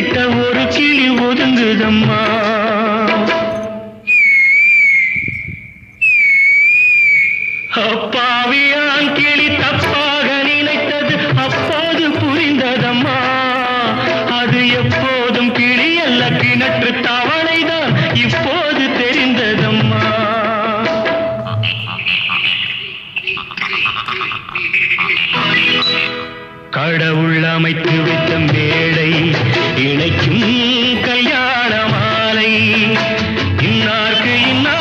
கிட்ட ஒரு கிளி ஒதுங்குதம்மா. அப்பாவியான் கிளி தப்பாக நினைத்தது அப்போது புரிந்ததம்மா. அது எப்போதும் கிளி அல்ல கிணற்று தவளைதான் இப்போது தெரிந்ததம்மா. கடவுள் அமைத்து விட்ட மேடை இன்னார்க்கு இன்னார்